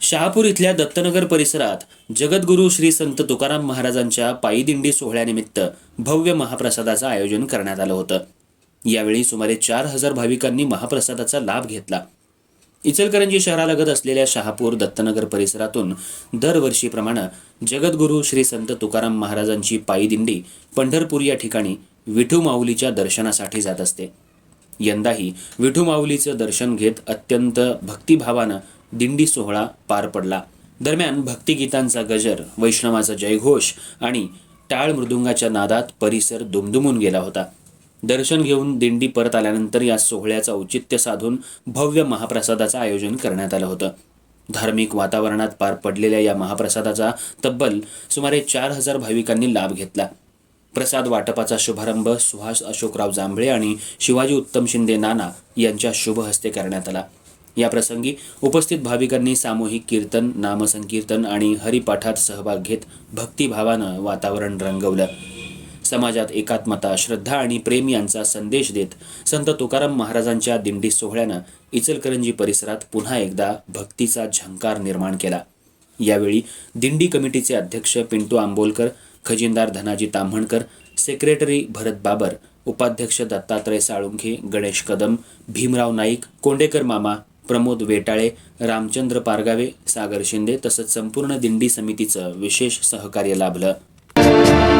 शहापूर इथल्या दत्तनगर परिसरात जगद्गुरू श्री संत तुकाराम महाराजांच्या पायीदिंडी सोहळ्यानिमित्त भव्य महाप्रसादाचं आयोजन करण्यात आलं होतं. यावेळी सुमारे चार हजार भाविकांनी महाप्रसादाचा लाभ घेतला. इचलकरंजी शहरालगत असलेल्या शहापूर दत्तनगर परिसरातून दरवर्षीप्रमाणे जगद्गुरू श्री संत तुकाराम महाराजांची पायीदिंडी पंढरपूर या ठिकाणी विठू माऊलीच्या दर्शनासाठी जात असते. यंदाही विठू माऊलीचं दर्शन घेत अत्यंत भक्तिभावानं दिंडी सोहळा पार पडला. दरम्यान भक्तिगीतांचा गजर वैष्णवाचा जयघोष आणि टाळ मृदुंगाच्या नादात परिसर दुमदुमून गेला होता. दर्शन घेऊन दिंडी परत आल्यानंतर या सोहळ्याचं औचित्य साधून भव्य महाप्रसादाचं आयोजन करण्यात आलं होतं. धार्मिक वातावरणात पार पडलेल्या या महाप्रसादाचा तब्बल सुमारे चार हजार भाविकांनी लाभ घेतला. प्रसाद वाटपाचा शुभारंभ सुहास अशोकराव जांभळे आणि शिवाजी उत्तम शिंदे नाना यांच्या शुभ हस्ते करण्यात आला. या प्रसंगी उपस्थित भाविकांनी सामूहिक कीर्तन नामसंकीर्तन आणि हरिपाठात सहभाग घेत भक्तिभावानं वातावरण रंगवलं. समाजात एकात्मता श्रद्धा आणि प्रेम यांचा संदेश देत संत तुकाराम महाराजांच्या दिंडी सोहळ्यानं इचलकरंजी परिसरात पुन्हा एकदा भक्तीचा झंकार निर्माण केला. यावेळी दिंडी कमिटीचे अध्यक्ष पिंटू आंबोलकर खजिनदार धनाजी ताम्हणकर सेक्रेटरी भरत बाबर उपाध्यक्ष दत्तात्रय साळुंखे गणेश कदम भीमराव नाईक कोंडेकर मामा प्रमोद वेटाळे रामचंद्र पारगावे सागर शिंदे तसंच संपूर्ण दिंडी समितीचं विशेष सहकार्य लाभलं.